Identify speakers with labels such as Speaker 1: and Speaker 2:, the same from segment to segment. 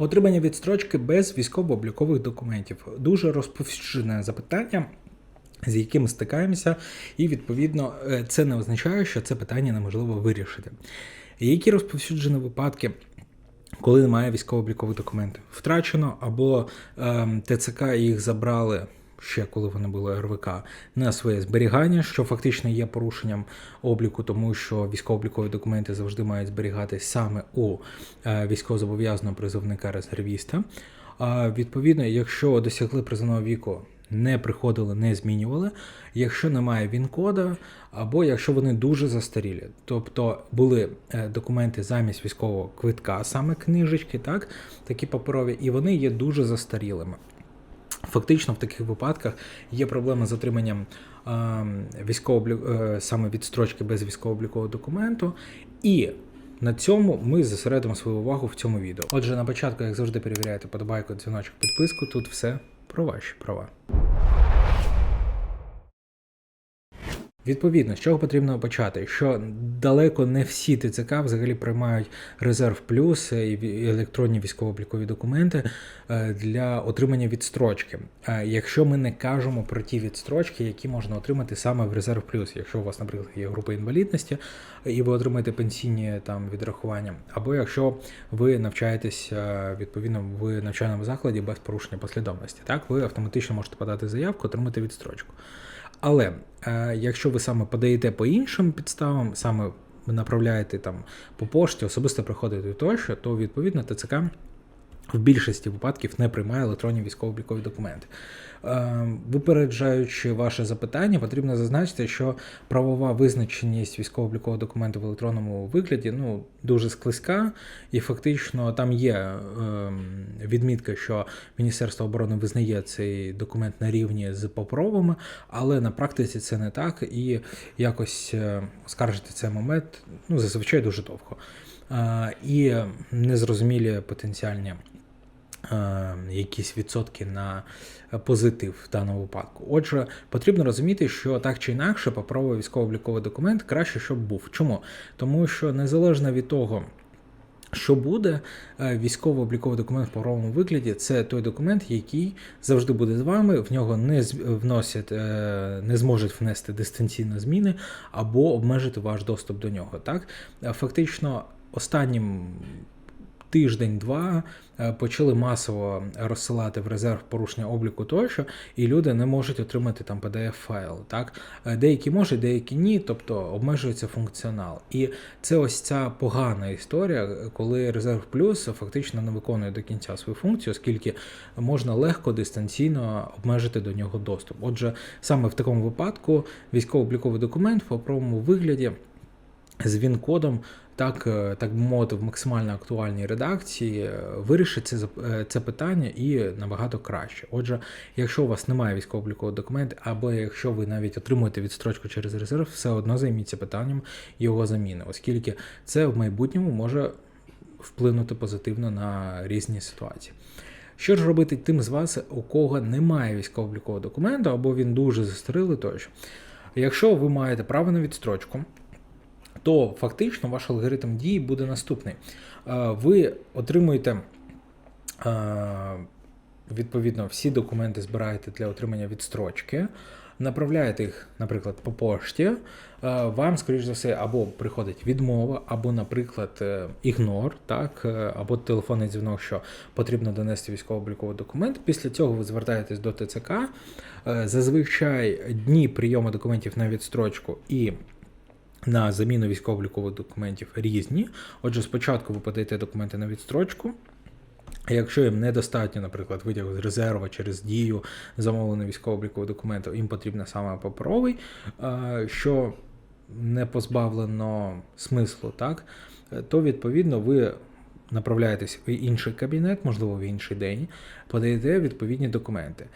Speaker 1: Отримання відстрочки без військово-облікових документів дуже розповсюджене запитання, з яким стикаємося, і відповідно е, це не означає, що це питання неможливо вирішити. Які розповсюджені випадки, коли немає військово-облікових документів? Втрачено або ем, ТЦК їх забрали. Ще коли вони були РВК на своє зберігання, що фактично є порушенням обліку, тому що військово-облікові документи завжди мають зберігатись саме у е, військовозобов'язаного призовника резервіста. А відповідно, якщо досягли призовного віку, не приходили, не змінювали. Якщо немає він-кода, або якщо вони дуже застарілі, тобто були е, документи замість військового квитка, саме книжечки, так, такі паперові, і вони є дуже застарілими. Фактично, в таких випадках є проблема з отриманням військово саме відстрочки без військово-облікового документу, і на цьому ми зосередимо свою увагу в цьому відео. Отже, на початку, як завжди, перевіряйте подобайку, дзвіночок, підписку. Тут все про ваші права. Відповідно, з чого потрібно почати? Що далеко не всі ТЦК взагалі приймають резерв плюс і електронні військово-облікові документи е, для отримання відстрочки. Е, Якщо ми не кажемо про ті відстрочки, які можна отримати саме в резерв плюс, якщо у вас, наприклад, є група інвалідності, і ви отримаєте пенсійні там відрахування, або якщо ви навчаєтесь е, відповідно в навчальному закладі без порушення послідовності, так ви автоматично можете подати заявку, отримати відстрочку. Але е, якщо ви саме подаєте по іншим підставам, саме направляєте там по пошті, особисто приходите тощо, то відповідно ТЦК в більшості випадків не приймає електронні військово-облікові документи. Е, випереджаючи ваше запитання, потрібно зазначити, що правова визначеність військово-облікового документу в електронному вигляді ну, дуже склизька, і фактично там є е, відмітка, що Міністерство оборони визнає цей документ на рівні з паперовими, але на практиці це не так, і якось е, оскаржити цей момент ну, зазвичай дуже довго. І незрозумілі потенціальні Е, якісь відсотки на позитив в даному випадку. Отже, потрібно розуміти, що так чи інакше паперовий військово-обліковий документ краще, щоб був. Чому? Тому що незалежно від того. Що буде е, військово-обліковий документ в паперовому вигляді, це той документ, який завжди буде з вами, в нього не вносять, е, не зможуть внести дистанційно зміни або обмежити ваш доступ до нього. Так, Фактично, останнім тиждень-два е, почали масово розсилати в резерв порушення обліку тощо, і люди не можуть отримати там pdf файл Так? Е, деякі можуть, деякі ні, тобто обмежується функціонал. І це ось ця погана історія, коли резерв плюс фактично не виконує до кінця свою функцію, оскільки можна легко дистанційно обмежити до нього доступ. Отже, саме в такому випадку військово-обліковий документ в паперовому вигляді з він-кодом так е, так би мовити, в максимально актуальній редакції е, вирішить це е, це питання і набагато краще. Отже, якщо у вас немає військово-облікового документу, або якщо ви навіть отримуєте відстрочку через резерв, все одно займіться питанням його заміни, оскільки це в майбутньому може вплинути позитивно на різні ситуації. Що ж робити тим з вас, у кого немає військово-облікового документу, або він дуже застарилий тощо? Якщо ви маєте право на відстрочку, то фактично ваш алгоритм дії буде наступний. Ви отримуєте. Відповідно, всі документи збираєте для отримання відстрочки, направляєте їх, наприклад, по пошті. Вам, скоріш за все, або приходить відмова, або, наприклад, е, ігнор, так, е, або телефонний дзвінок, що потрібно донести військово-обліковий документ. Після цього ви звертаєтесь до ТЦК. Е, зазвичай дні прийому документів на відстрочку і на заміну військово-облікових документів різні. Отже, спочатку ви подаєте документи на відстрочку. Якщо їм недостатньо, наприклад, витягу з резерву через дію замовленого військово-облікового документу, їм потрібно саме паперовий, що не позбавлено смислу, так, то відповідно ви направляєтесь в інший кабінет, можливо, в інший день, подаєте відповідні документи.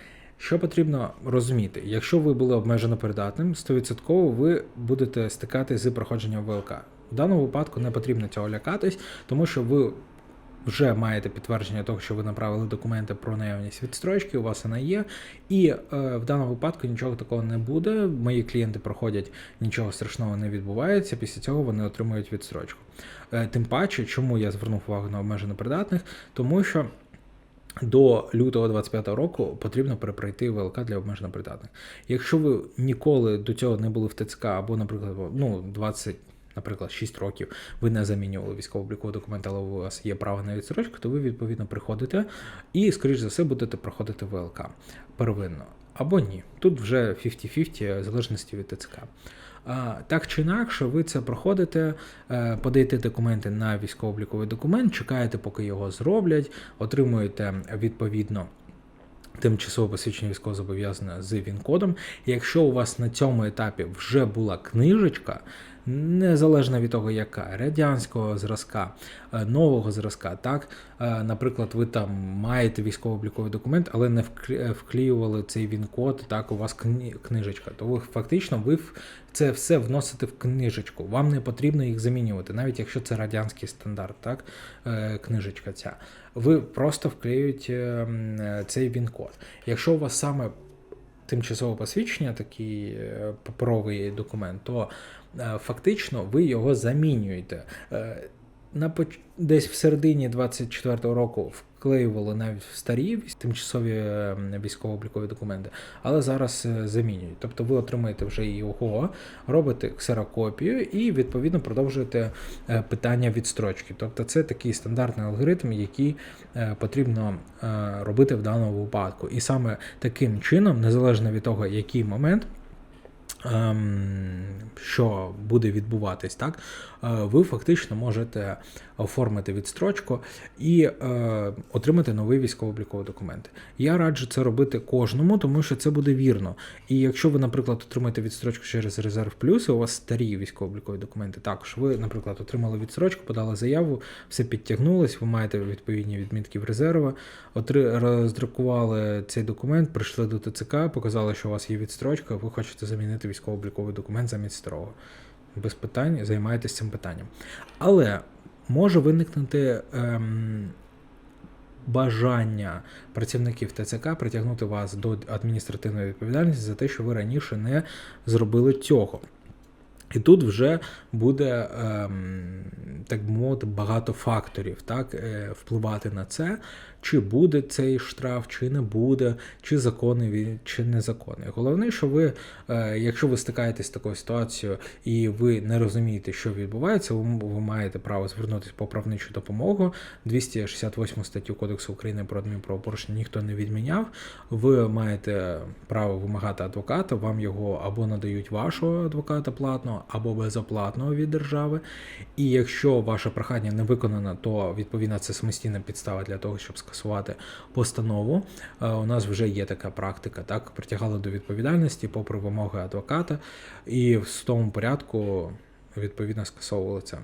Speaker 1: Що потрібно розуміти, якщо ви були обмежено придатним, 100% ви будете стикати з проходженням ВЛК. В даному випадку не потрібно цього лякатись, тому що ви вже маєте підтвердження того, що ви направили документи про наявність відстрочки, у вас вона є, і е, в даному випадку нічого такого не буде. Мої клієнти проходять, нічого страшного не відбувається. Після цього вони отримують відстрочку. Е, тим паче, чому я звернув увагу на обмежено придатних, тому що. До лютого 25 року потрібно перепройти ВЛК для обмежено придатних. Якщо ви ніколи до цього не були в ТЦК, або, наприклад, ну 20, наприклад, 6 років ви не замінювали військово-обліковий документ, але у вас є право на відстрочку, то ви відповідно приходите і, скоріш за все, будете проходити ВЛК первинно. Або ні. Тут вже 50-50, в залежності від ТЦК. Так чи інакше, ви це проходите, е, подаєте документи на військово-обліковий документ, чекаєте, поки його зроблять, отримуєте відповідно. Тимчасово посвідчення військово зобов'язане з ВІН-кодом. Якщо у вас на цьому етапі вже була книжечка, незалежно від того, яка радянського зразка, е, нового зразка, так, е, наприклад, ви там маєте військово-обліковий документ, але не вклеювали цей він-код, так, у вас книжечка, то ви фактично ви це все вносите в книжечку. Вам не потрібно їх замінювати, навіть якщо це радянський стандарт, так, е, книжечка ця. Ви просто вклеюєте цей він-код. Якщо у вас саме тимчасове посвідчення, такий паперовий документ, то Е, фактично ви його замінюєте. Е, на десь в середині 24-го року вклеювали навіть в старі тимчасові е, військово-облікові документи, але зараз замінюють. Тобто ви отримаєте вже його, робите ксерокопію і відповідно продовжуєте питання відстрочки. Тобто це такий стандартний алгоритм, який потрібно робити в даному випадку. І саме таким чином, незалежно від того, який момент. Ем, що буде відбуватись, так, е, ви фактично можете оформити відстрочку і е, отримати новий військово-обліковий документ. Я раджу це робити кожному, тому що це буде вірно. І якщо ви, наприклад, отримаєте відстрочку через резерв плюс, і у вас старі військово-облікові документи, також ви, наприклад, отримали відстрочку, подали заяву, все підтягнулось, ви маєте відповідні відмітки в резерва, роздрукували цей документ, прийшли до ТЦК, показали, що у вас є відстрочка, ви хочете замінити військово-обліковий документ замість старого. Без питань займаєтесь цим питанням. Але може виникнути ем, бажання працівників ТЦК притягнути вас до адміністративної відповідальності за те, що ви раніше не зробили цього. І тут вже буде, ем, так би мовити, багато факторів так, е, впливати на це, чи буде цей штраф, чи не буде, чи законний він, чи незаконний. Головне, що ви, е, якщо ви стикаєтесь з такою ситуацією і ви не розумієте, що відбувається, ви маєте право звернутися по правничу допомогу. 268 статтю Кодексу України про адмінправопорушення ніхто не відміняв. Ви маєте право вимагати адвоката, вам його або надають вашого адвоката або безоплатного від держави. І якщо ваше прохання не виконано, то відповідно це самостійна підстава для того, щоб скасувати постанову. Е, у нас вже є така практика, так притягали до відповідальності попри вимоги адвоката, і в тому порядку відповідно скасовували це.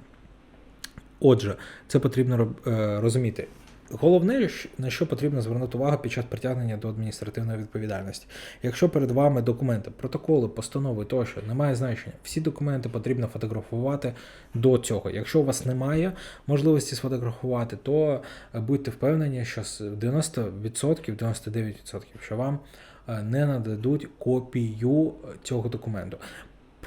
Speaker 1: Отже, це потрібно е, розуміти. Головне, на що потрібно звернути увагу під час притягнення до адміністративної відповідальності. Якщо перед вами документи, протоколи, постанови тощо немає значення, всі документи потрібно фотографувати до цього. Якщо у вас немає можливості сфотографувати, то е, будьте впевнені, що 90%, 99%, що вам е, не нададуть копію цього документу.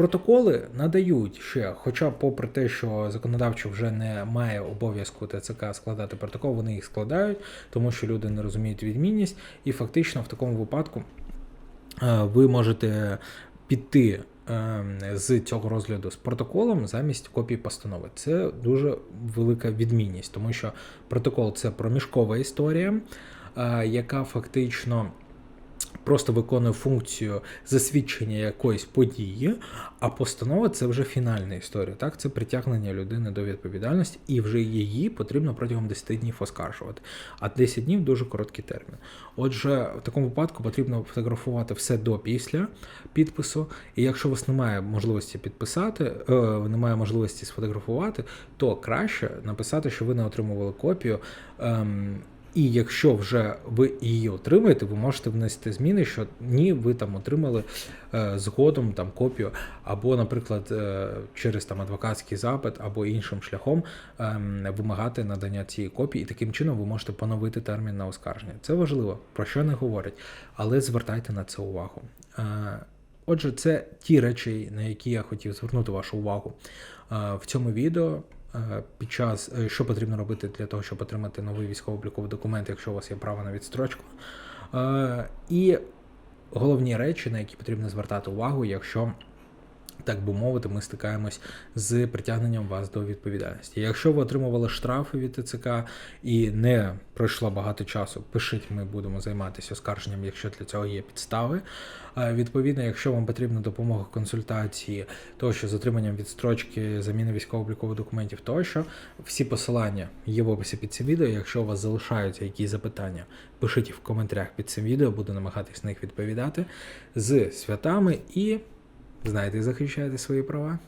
Speaker 1: Протоколи надають ще, хоча, попри те, що законодавчо вже не має обов'язку ТЦК складати протокол, вони їх складають, тому що люди не розуміють відмінність, і фактично в такому випадку е, ви можете піти е, з цього розгляду з протоколом замість копії постанови. Це дуже велика відмінність, тому що протокол це проміжкова історія, е, яка фактично просто виконує функцію засвідчення якоїсь події, а постанова це вже фінальна історія. Так, це притягнення людини до відповідальності, і вже її потрібно протягом 10 днів оскаржувати. А 10 днів дуже короткий термін. Отже, в такому випадку потрібно фотографувати все до після підпису. І якщо у вас немає можливості підписати, е, немає можливості сфотографувати, то краще написати, що ви не отримували копію. Е, І якщо вже ви її отримаєте, ви можете внести зміни, що ні, ви там отримали е, згодом там копію, або, наприклад, е, через там адвокатський запит, або іншим шляхом ем, вимагати надання цієї копії, і таким чином ви можете поновити термін на оскарження. Це важливо, про що не говорять, але звертайте на це увагу. Е, Отже, це ті речі, на які я хотів звернути вашу увагу е, в цьому відео. Е, Під час е, що потрібно робити для того, щоб отримати новий військово-обліковий документ, якщо у вас є право на відстрочку. Е, І головні речі, на які потрібно звертати увагу, якщо так би мовити, ми стикаємось з притягненням вас до відповідальності. Якщо ви отримували штрафи від ТЦК і не пройшло багато часу, пишіть, ми будемо займатися оскарженням, якщо для цього є підстави. Е, Відповідно, якщо вам потрібна допомога консультації, тощо з отриманням відстрочки, заміни військово-облікових документів, тощо, всі посилання є в описі під цим відео. Якщо у вас залишаються якісь запитання, пишіть в коментарях під цим відео, буду намагатись на них відповідати з святами і Знаєте, захищаєте свої права.